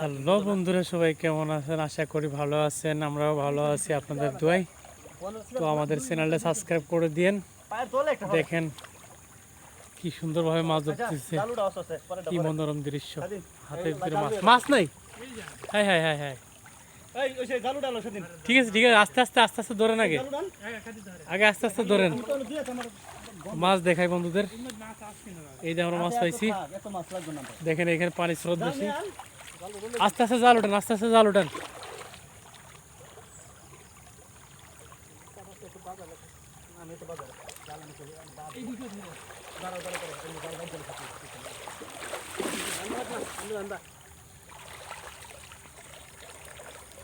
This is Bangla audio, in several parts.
হ্যালো বন্ধুরা, সবাই কেমন আছেন? আশা করি ভালো আছেন, আমরাও ভালো আছি আপনাদের দোয়াই তো আমাদের চ্যানেলটা সাবস্ক্রাইব করে দিন দেখেন কি সুন্দরভাবে মাছ ধরতেছে। কি মনোরম দৃশ্য। হাতে ভিতরে মাছ। মাছ নাই? হ্যাঁ হ্যাঁ হ্যাঁ হ্যাঁ ঠিক আছে ঠিক আছে, আস্তে আস্তে আস্তে আস্তে ধরেন আগে। আগে আস্তে আস্তে ধরেন। মাছ দেখাই বন্ধুদের। এই যে আমরা মাছ পাইছি। দেখেন এখানে পানি স্রোত বেশি। আস্তে আস্তে জাল ওঠেন, আস্তে আস্তে জাল ওঠেন।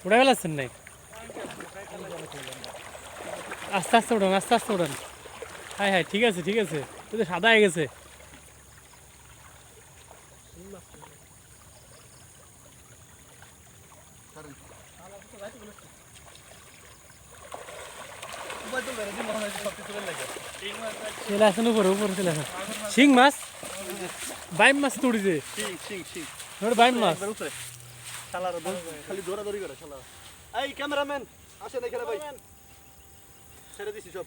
উড়ে ফেলাচ্ছেন নাই আস্তে আস্তে উঠান আস্তে আস্তে উঠান হ্যাঁ হ্যাঁ ঠিক আছে ঠিক আছে। সাদা হয়ে গেছে। চলে আসেন উপরে উপরে চলে আসেন। শিং মাছ? বাইম মাছ তুড়িছে ঠিক ঠিক ঠিক বাইম মাছ। খালি দৌড়াদৌড়ি করে শালা। এই ক্যামেরাম্যান আসেন এখানে ভাই। ছেড়ে দিছি সব।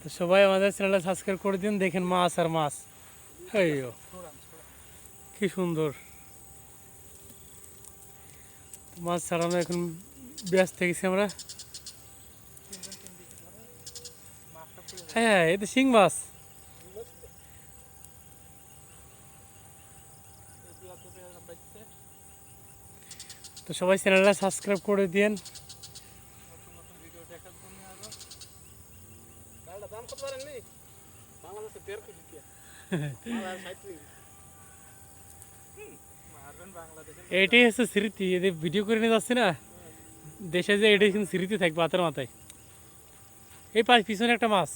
তো সবাই আমাদের চ্যানেলটা সাবস্ক্রাইব করে দিন দেখেন মাছ আর মাছ। কি সুন্দর। মাছ ছাড়ানো এখন ব্যস্ত গেছি আমরা। হ্যাঁ হ্যাঁ এই তো শিং মাছ। তো সবাই চ্যানেলটা সাবস্ক্রাইব করে দিন দাম কত পারেন নি? বাংলাদেশে দেড় কোটি টাকা বাংলাদেশ সাইটলি মারবেন বাংলাদেশে এটাই হচ্ছে স্মৃতি এদের ভিডিও করে নিয়ে যাচ্ছে না, দেশে যে এটাই কিন্তু স্মৃতি থাকবে হাতের মাথায়। এই পাশ পিছনে একটা মাছ।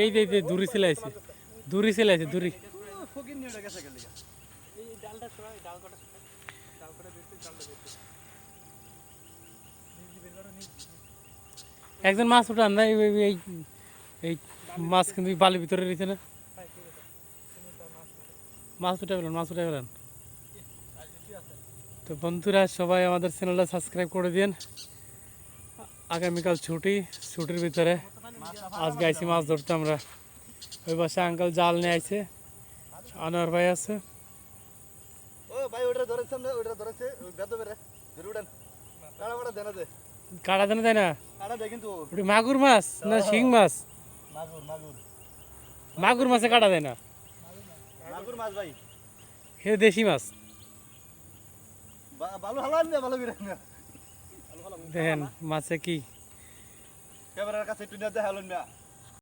এই যে দূরে চলে আছে দূরে চলে আছে দূরে একজন মাছ উঠান না এই মাছ কিন্তু বালির ভিতরে রয়েছে না। মাছ উঠে ফেলেন মাছ উঠে ফেলেন। তো বন্ধুরা সবাই আমাদের চ্যানেলটা সাবস্ক্রাইব করে দিন আগামীকাল ছুটি ছুটির ভিতরে আজকে আইসি মাছ ধরতে আমরা। ওই পাশে আঙ্কাল জাল নিয়ে আইছে আনোয়ার ভাই আছে। ও ভাই ওটা ধরেছে না ওটা ধরেছে ওই বেদ বেরে ধরে উড়ান কাড়া দেনা কাটা দেনা দেয় না? মাগুর মাছ না শিং মাছ? মাগুর মাছে কাটা দেয় না? মাগুর মাছ ভাই? হে দেশি মাছ। ভালো হালান না ভালো বিরান না দেখেন মাছে কি? ক্যামেরার কাছে একটু নিয়ে দেখালেন না